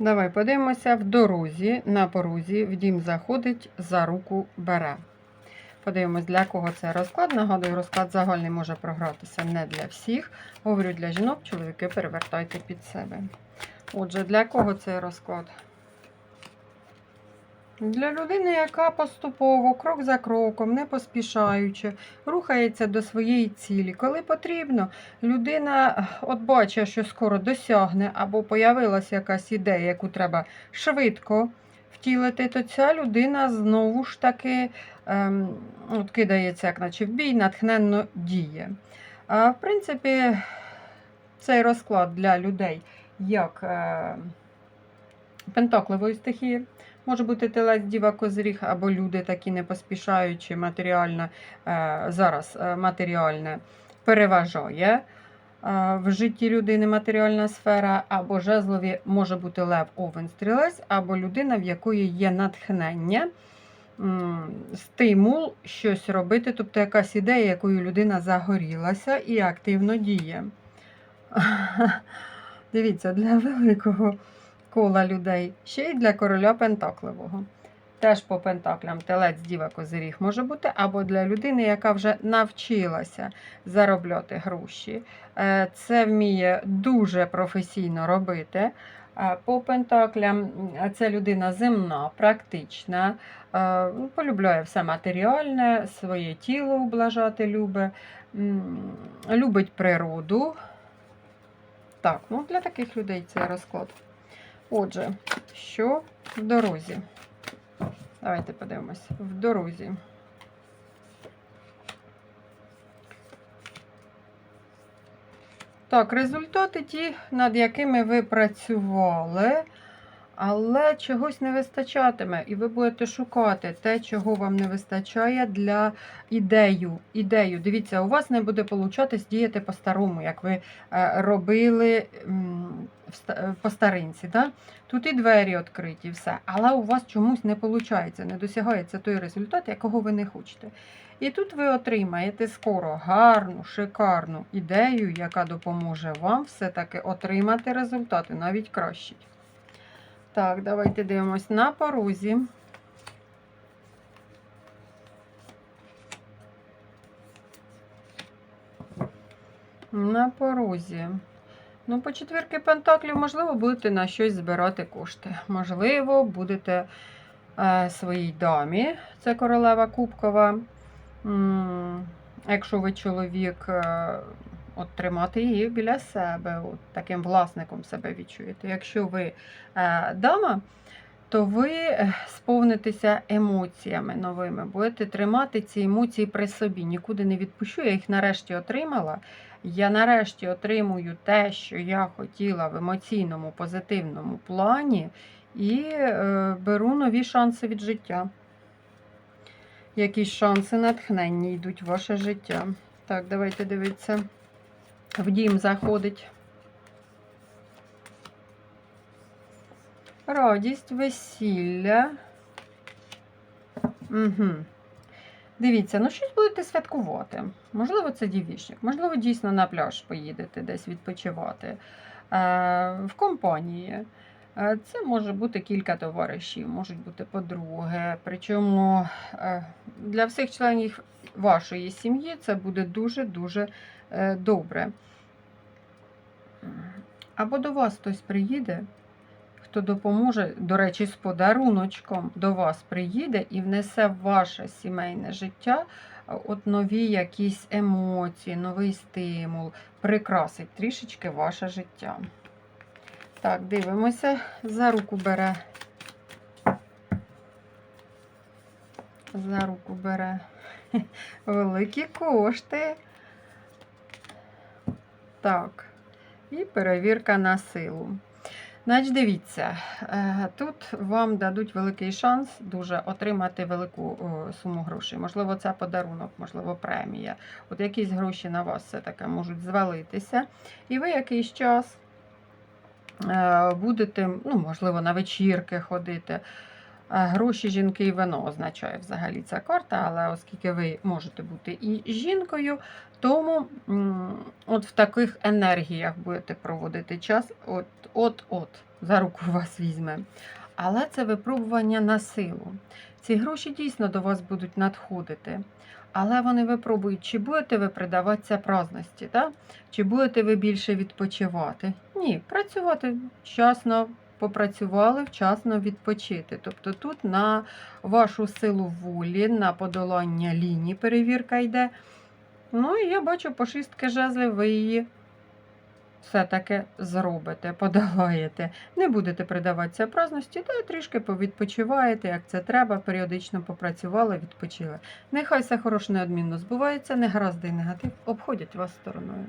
Давай подивимося в дорозі, на порозі, в дім заходить, за руку бере. Подивимось, для кого це розклад. Нагадую, розклад загальний може програтися не для всіх. Говорю для жінок, чоловіки перевертайте під себе. Отже, для кого цей розклад? Для людини, яка поступово, крок за кроком, не поспішаючи, рухається до своєї цілі. Коли потрібно, людина от бачить, що скоро досягне, або появилася якась ідея, яку треба швидко втілити, то ця людина знову ж таки ем, от кидається, як наче в бій, натхненно діє. А, в принципі, цей розклад для людей як е, пентакливої стихії. Може бути телець діва козиріг, або люди такі не поспішаючи матеріально, е, зараз е, матеріальне переважає е, в житті людини матеріальна сфера, або жезлові може бути лев овен стрілець, або людина, в якої є натхнення, стимул щось робити, тобто якась ідея, якою людина загорілася і активно діє. Дивіться, для великого кола людей, ще й для короля Пентакливого. Теж по пентаклям телець діва козиріг може бути, або для людини, яка вже навчилася заробляти гроші. Е, Це вміє дуже професійно робити. Е, По пентаклям це людина земна, практична, е, ну, полюбляє все матеріальне, своє тіло ублажати любить, любить природу. Так, ну для таких людей це розклад. Отже, що в дорозі? Давайте подивимось. В дорозі. Так, результати ті, над якими ви працювали, але чогось не вистачатиме, і ви будете шукати те, чого вам не вистачає для ідею. ідею. Дивіться, у вас не буде получатись діяти по-старому, як ви е, робили по старинці. Да? Тут і двері відкриті, все. Але у вас чомусь не виходить, не досягається той результат, якого ви не хочете. І тут ви отримаєте скоро гарну, шикарну ідею, яка допоможе вам все-таки отримати результати, навіть кращі. Так, давайте дивимось на порозі. На порозі. Ну, по четвірки пентаклів, можливо, будете на щось збирати кошти. Можливо, будете е, своїй дамі, це королева Кубкова. Якщо ви чоловік, е, от тримати її біля себе, от таким власником себе відчуєте. Якщо ви е, дама, то ви е, сповнитеся емоціями новими, будете тримати ці емоції при собі. Нікуди не відпущу. Я їх нарешті отримала. Я нарешті отримую те, що я хотіла в емоційному, позитивному плані, і е, беру нові шанси від життя. Якісь шанси натхнення йдуть в ваше життя. Так, давайте дивитися. В дім заходить. Радість, весілля. Угу. Дивіться, ну щось будете святкувати. Можливо, це дівічник, можливо, дійсно на пляж поїдете десь відпочивати е, в компанії. Е, Це може бути кілька товаришів, можуть бути подруги. Причому е, для всіх членів вашої сім'ї це буде дуже-дуже добре. Або до вас хтось приїде, хто допоможе, до речі, з подаруночком до вас приїде і внесе в ваше сімейне життя е, от нові якісь емоції, новий стимул, прикрасить трішечки ваше життя. Так, дивимося, за руку бере. За руку бере великі кошти. Так, і перевірка на силу. Значить, дивіться, е, тут вам дадуть великий шанс дуже отримати велику суму грошей. Можливо, це подарунок, можливо, премія. От якісь гроші на вас все-таки можуть звалитися. І ви якийсь час е, будете, ну, можливо, на вечірки ходити. Гроші, жінки і вино означає взагалі ця карта, але оскільки ви можете бути і жінкою, тому от в таких енергіях будете проводити час, от, от, от, за руку вас візьме. Але це випробування на силу. Ці гроші дійсно до вас будуть надходити. Але вони випробують, чи будете ви придаватися праздності, так? чи будете ви більше відпочивати. Ні, працювати вчасно попрацювали, вчасно відпочити. Тобто тут на вашу силу волі, на подолання лінії перевірка йде. Ну і я бачу по шістки жезлів, ви її все-таки зробите, подолаєте. Не будете придаватися праздності, та трішки повідпочиваєте, як це треба, періодично попрацювали, відпочили. Нехай все хороше неодмінно збувається, негаразди і негатив обходять вас стороною.